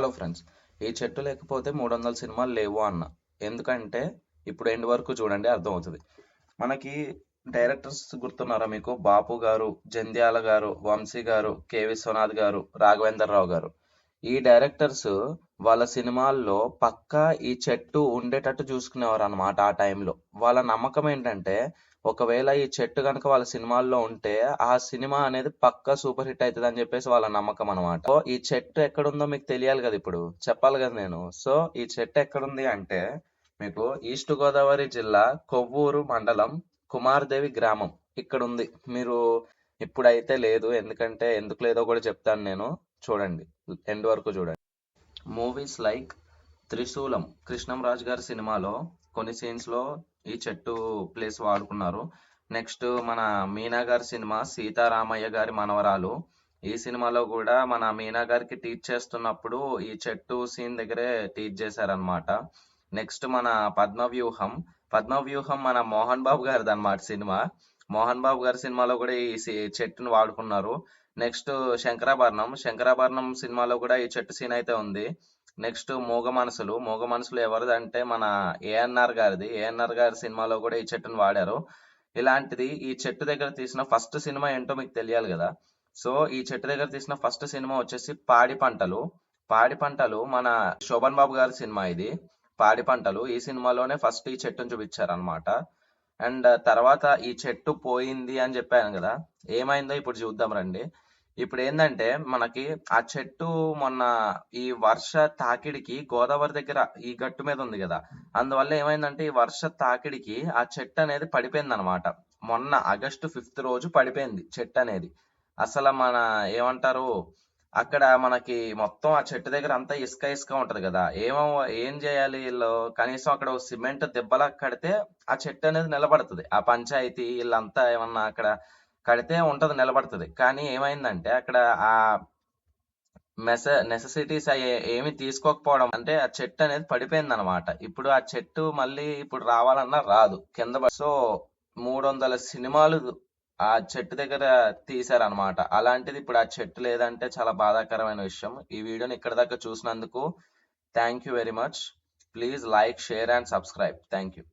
Hello friends ఈ చెట్టు లేకపోతే మూడు వందల సినిమాలు లేవు అన్న. ఎందుకంటే ఇప్పుడు ఎండ్ వరకు చూడండి అర్థమవుతుంది. మనకి డైరెక్టర్స్ గుర్తున్నారా మీకు? బాపు గారు జంధ్యాల గారు వంశీ గారు కె విశ్వనాథ్ గారు రాఘవేందర్ రావు గారు. ఈ డైరెక్టర్స్ వాళ్ళ సినిమాల్లో పక్కా ఈ చెట్టు ఉండేటట్టు చూసుకునేవారు అనమాట ఆ టైంలో. వాళ్ళ నమ్మకం ఏంటంటే ఒకవేళ ఈ చెట్టు కనుక వాళ్ళ సినిమాల్లో ఉంటే ఆ సినిమా అనేది పక్కా సూపర్ హిట్ అవుతుంది అని చెప్పేసి వాళ్ళ నమ్మకం అనమాట సో ఈ చెట్టు ఎక్కడుందో మీకు తెలియాలి కదా ఇప్పుడు. చెప్పాలి కదా నేను. సో ఈ చెట్టు ఎక్కడుంది అంటే మీకు ఈస్ట్ గోదావరి జిల్లా కొవ్వూరు మండలం కుమార్దేవి గ్రామం ఇక్కడ ఉంది మీరు ఇప్పుడైతే లేదు ఎందుకంటే ఎందుకు లేదో కూడా చెప్తాను నేను. చూడండి. ఎండ్ వరకు చూడండి. మూవీస్ లైక్ త్రిశూలం కృష్ణంరాజు గారి సినిమాలో కొన్ని సీన్స్లో ఈ చెట్టు ప్లేస్ వాడుకున్నారు. నెక్స్ట్ మన మీనా గారి సినిమా సీతారామయ్య గారి మనవరాలు. ఈ సినిమాలో కూడా మన మీనా గారికి టీచ్ చేస్తున్నప్పుడు ఈ చెట్టు సీన్ దగ్గరే టీచ్ చేశారనమాట నెక్స్ట్ మన పద్మవ్యూహం. పద్మవ్యూహం మన మోహన్ బాబు గారిది అనమాట సినిమా. మోహన్ బాబు గారి సినిమాలో కూడా ఈ చెట్టును వాడుకున్నారు. నెక్స్ట్ శంకరాభరణం. శంకరాభరణం సినిమాలో కూడా ఈ చెట్టు సీన్ అయితే ఉంది. నెక్స్ట్ మూగ మనసులు మూగ మనసులు ఎవరిది అంటే మన ఏఎన్ఆర్ గారిది. ఏఎన్ఆర్ గారి సినిమాలో కూడా ఈ చెట్టును వాడారు. ఇలాంటిది ఈ చెట్టు దగ్గర తీసిన ఫస్ట్ సినిమా ఏంటో మీకు తెలియాలి కదా. సో ఈ చెట్టు దగ్గర తీసిన ఫస్ట్ సినిమా వచ్చేసి పాడి పంటలు. పాడి పంటలు మన శోభన్ బాబు గారి సినిమా ఇది. పాడి పంటలు. ఈ సినిమాలోనే ఫస్ట్ ఈ చెట్టును చూపించారనమాట అండ్ తర్వాత ఈ చెట్టు పోయింది అని చెప్పాను కదా. ఏమైందో ఇప్పుడు చూద్దాం రండి. ఇప్పుడు ఏంటంటే మనకి ఆ చెట్టు మొన్న ఈ వర్ష తాకిడికి గోదావరి దగ్గర ఈ గట్టు మీద ఉంది కదా. అందువల్ల ఏమైందంటే ఈ వర్ష తాకిడికి ఆ చెట్టు అనేది పడిపోయింది అనమాట మొన్న ఆగస్టు ఫిఫ్త్ రోజు పడిపోయింది చెట్టు అనేది. అసలు మన ఏమంటారు? అక్కడ మనకి మొత్తం ఆ చెట్టు దగ్గర అంతా ఇసుక ఇసుక ఉంటది కదా. ఏమో ఏం చేయాలి వీళ్ళు? కనీసం అక్కడ సిమెంట్ దెబ్బలా కడితే ఆ చెట్టు అనేది నిలబడుతుంది. ఆ పంచాయతీ వీళ్ళంతా ఏమన్నా అక్కడ కడితే ఉంటుంది నిలబడుతుంది. కానీ ఏమైందంటే అక్కడ ఆ మెస నెససిటీస్ ఏమి తీసుకోకపోవడం అంటే ఆ చెట్టు అనేది పడిపోయింది అనమాట ఇప్పుడు ఆ చెట్టు మళ్ళీ ఇప్పుడు రావాలన్నా రాదు. కింద సో మూడు వందల సినిమాలు ఆ చెట్టు దగ్గర తీశారనమాట అలాంటిది ఇప్పుడు ఆ చెట్టు లేదంటే చాలా బాధాకరమైన విషయం. ఈ వీడియోని ఇక్కడ దాకా చూసినందుకు thank you very much. Please like share and subscribe. Thank you